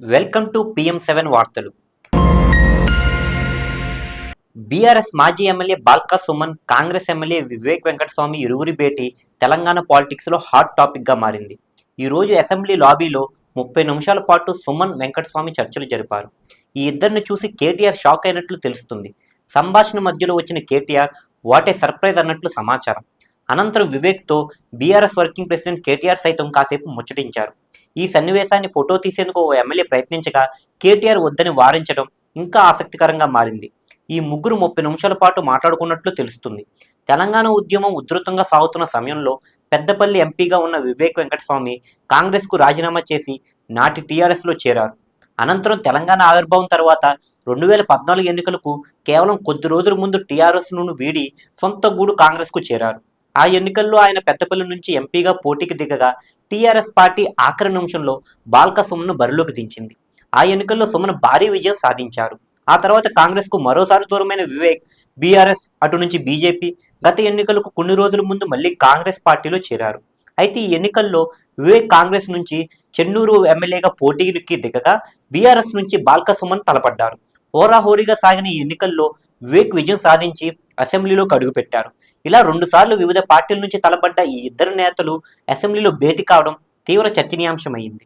Welcome to PM seven వార్తలు. BRS మాజీ MLA Balka Suman Congress MLA Vivek Venkataswamy ఇరువురి భేటీ తెలంగాణ పాలిటిక్స్లో హాట్ టాపిక్గా మారింది. ఈ రోజు అసెంబ్లీ లాబీలో ముప్పై నిమిషాల పాటు సుమన్ వెంకటస్వామి చర్చలు జరిపారు. ఈ ఇద్దరిని చూసి కేటీఆర్ షాక్ అయినట్లు తెలుస్తుంది. సంభాషణ మధ్యలో వచ్చిన కేటీఆర్ వాటే సర్ప్రైజ్ అన్నట్లు సమాచారం. అనంతరం వివేక్తో బీఆర్ఎస్ వర్కింగ్ ప్రెసిడెంట్ కేటీఆర్ సైతం కాసేపు ముచ్చటించారు. ఈ సన్నివేశాన్ని ఫోటో తీసేందుకు ఓ ఎమ్మెల్యే ప్రయత్నించగా కేటీఆర్ వద్దని వారించడం ఇంకా ఆసక్తికరంగా మారింది. ఈ ముగ్గురు ముప్పై నిమిషాల పాటు మాట్లాడుకున్నట్లు తెలుస్తుంది. తెలంగాణ ఉద్యమం ఉధృతంగా సాగుతున్న సమయంలో పెద్దపల్లి ఎంపీగా ఉన్న వివేక్ వెంకటస్వామి కాంగ్రెస్కు రాజీనామా చేసి నాటి టీఆర్ఎస్లో చేరారు. అనంతరం తెలంగాణ ఆవిర్భావం తర్వాత రెండు వేల పద్నాలుగు ఎన్నికలకు కేవలం కొద్ది రోజుల ముందు టీఆర్ఎస్ను వీడి సొంత గూడు కాంగ్రెస్కు చేరారు. ఆ ఎన్నికల్లో ఆయన పెద్దపల్లి నుంచి ఎంపీగా పోటీకి దిగగా టీఆర్ఎస్ పార్టీ ఆఖరి నిమిషంలో బాల్క సుమన్ను బరిలోకి దించింది. ఆ ఎన్నికల్లో సుమన్ భారీ విజయం సాధించారు. ఆ తర్వాత కాంగ్రెస్కు మరోసారి దూరమైన వివేక్ బీఆర్ఎస్ అటు నుంచి బీజేపీ గత ఎన్నికలకు కొన్ని రోజుల ముందు మళ్ళీ కాంగ్రెస్ పార్టీలో చేరారు. అయితే ఈ ఎన్నికల్లో వివేక్ కాంగ్రెస్ నుంచి చెన్నూరు ఎమ్మెల్యేగా పోటీకి దిగగా బీఆర్ఎస్ నుంచి బాల్క సుమన్ తలపడ్డారు. హోరాహోరీగా సాగిన ఈ ఎన్నికల్లో వివేక్ విజయం సాధించి అసెంబ్లీలోకి అడుగుపెట్టారు. ఇలా రెండుసార్లు వివిధ పార్టీల నుంచి తలపడ్డ ఈ ఇద్దరు నేతలు అసెంబ్లీలో భేటీ కావడం తీవ్ర చర్చనీయాంశమైంది